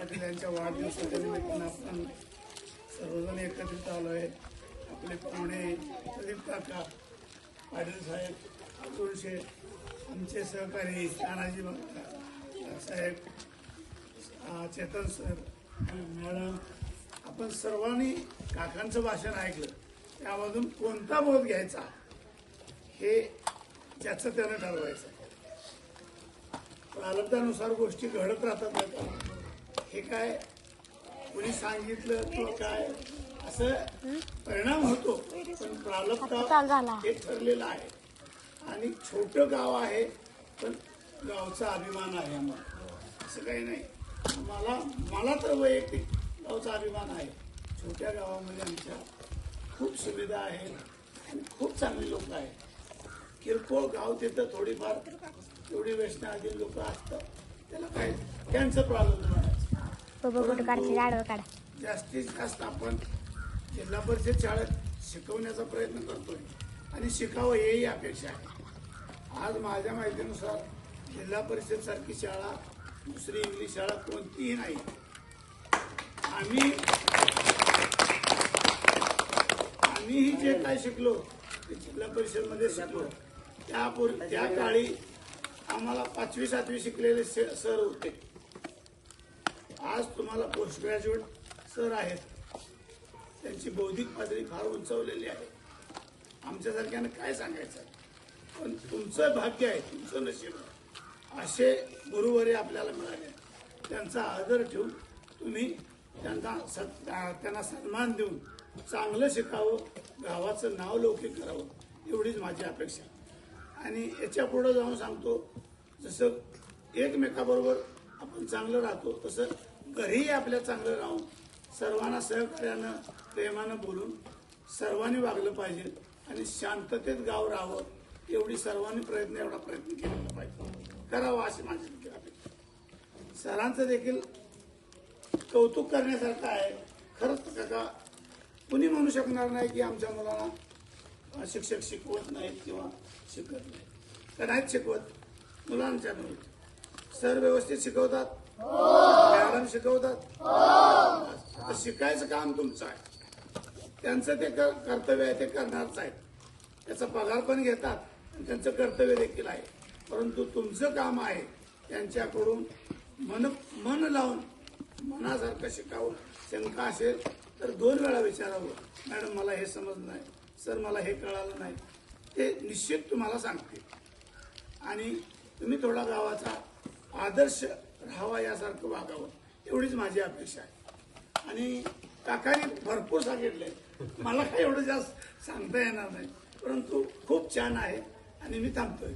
पाटील यांच्या वाढदिवसाच्या निमित्तानं आपण सर्वजण एकत्रित आलो आहे आपले पाहुणे प्रदीप काका पाटील साहेब अतुल शेठ आमचे सहकारी तानाजी साहेब चेतन सर मॅडम. आपण सर्वांनी काकांचं भाषण ऐकलं. त्यामधून कोणता बोध घ्यायचा? हे ज्याचं त्यानं ठरवायचं. प्रारब्धानुसार गोष्टी घडत राहतात हे काय? कुणी सांगितलं किंवा काय? असं परिणाम होतो. पण प्रारब्ध हे ठरलेलं आहे. आणि छोटं गाव आहे पण गावचा अभिमान आहे आम्हाला. असं काही नाही. मला मला तर वैयक्तिक गावचा अभिमान आहे. छोट्या गावामध्ये आमच्या खूप सुविधा आहेत आणि खूप चांगली लोक आहेत. किरकोळ गाव तिथं थोडीफार तेवढी व्यसनाधीन लोक असतात. त्याला काय त्यांचं प्रॉब्लेम बाबा कुठं काढते? आडवं काढा. जास्तीत जास्त आपण जिल्हा परिषद शाळेत शिकवण्याचा प्रयत्न करतोय. आणि शिकावं हेही अपेक्षा आहे. आज माझ्या माहितीनुसार जिल्हा परिषद सारखी शाळा दुसरी इंग्लिश शाळा कोणतीही नाही. आम्ही आम्हीही जे काय शिकलो ते जिल्हा परिषदमध्ये शिकलो. त्यापूर्वी त्या काळी आम्हाला पाचवी सातवी शिकलेले से- सर होते. आज तुम्हाला पोस्ट ग्रॅज्युएट सर आहेत. त्यांची बौद्धिक पातळी फार उंचवलेली आहे. आमच्यासारख्यानं काय सांगायचं? पण तुमचं भाग्य आहे तुमचं नशीब असे गुरुवरे आपल्याला मिळाले. त्यांचा आदर ठेवून तुम्ही त्यांना सत् त्यांना सन्मान देऊन चांगलं शिकावं गावाचं नाव लौकिक करावं एवढीच माझी अपेक्षा. आणि याच्या पुढं जाऊन सांगतो जसं एकमेकाबरोबर आपण चांगलं राहतो. तसं घरीही आपल्या चांगलं राहून सर्वांना सहकार्यानं प्रेमानं बोलून सर्वांनी वागलं पाहिजे आणि शांततेत गाव राहावं. एवढी सर्वांनी प्रयत्न एवढा प्रयत्न केला पाहिजे. करावा अशी माझी देखील अपेक्षा सरांचं देखील कौतुक करण्यासारखं आहे. खरंच काका कुणी म्हणू शकणार नाही की आमच्या मुलांना शिक्षक शिकवत नाहीत किंवा शिकत नाहीत. का नाहीत शिकवत. मुलांच्या नव्हे. सर व्यवस्थित शिकवतात? मॅडम शिकवतात? शिकायचं काम तुमचं आहे. त्यांचं ते कर्तव्य आहे ते करणारच आहेत. त्याचा पगार पण घेतात त्यांचं कर्तव्य देखील आहे. परंतु तुमचं काम आहे त्यांच्याकडून मन मन लावून मनासारखं शिकावं. शंका असेल तर दोन वेळा विचारावं. मॅडम मला हे समजलं नाही. सर मला हे कळालं नाही. ते निश्चित तुम्हाला सांगते आणि तुम्ही थोडा गावाचा आदर्श राहावा यासारखं वागावं एवढीच माझी अपेक्षा आहे. आणि काकाने भरपूर सांगितले. मला काही एवढं जास्त सांगता येणार नाही परंतु खूप छान आहे आणि मी थांबतोय.